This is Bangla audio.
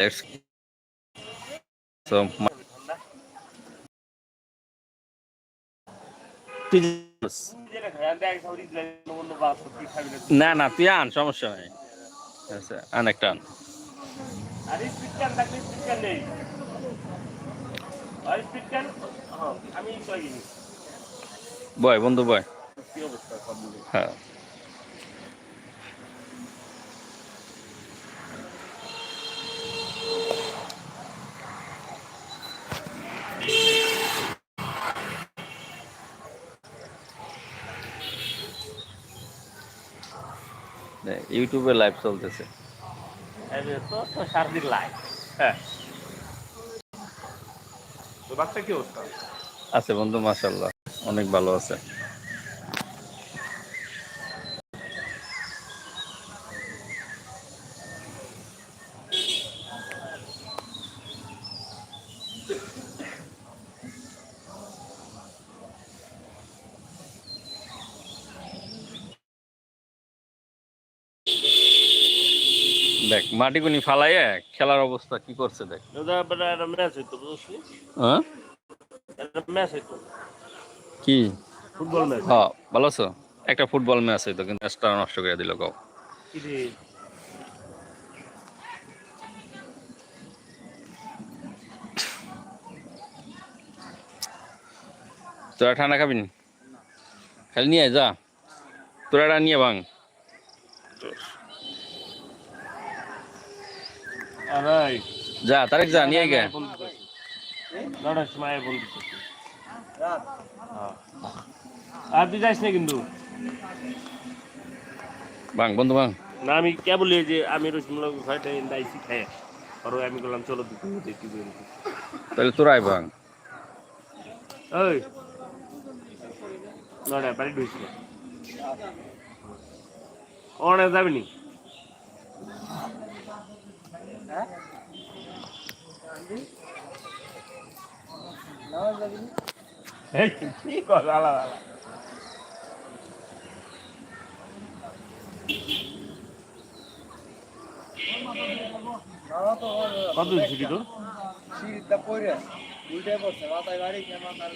Let's so my- না না তুই আন সমস্যা নাই। আচ্ছা আন একটা আন। বয় বন্ধু বয়। হ্যাঁ। ইউটিউবে লাইভ চলতেছে। সারাদিন লাইভ হ্যাঁ। আছে বন্ধু মাসাল্লাহ অনেক ভালো আছে। দেখ মাটিগুনি ফালাইয়ে খেলার অবস্থা কি করছে দেখ। হ্যাঁ? কি? ফুটবল ম্যাচ হ্যাঁ ভালো আছো? একটা ফুটবল ম্যাচ হইতো কিন্তু ম্যাচটা নষ্ট করে দিল কও। কি রে? তোরা ঠান্ডা খাবি নি? খালি নিয়ে যা। তোরা নিয়ে ভাঙ আরে যা তারেক যা নিয়ে গে। বন্ধু আর তুই যাস না কিন্তু? ভাঙ বন্ধু ভাঙ না আমি কে বলি যে আমি ছয়টা ইন্দা আইসি খাই আর আমি বললাম চলো দেখি তাহলে তোরাই ভাঙ ওই নটা বাড়ি ঢুকছিল অনেক যাবি কত ছুটি তোর সিঁড়িটা পড়ে উল্টে পড়ছে মাথায় বাড়ি মাথার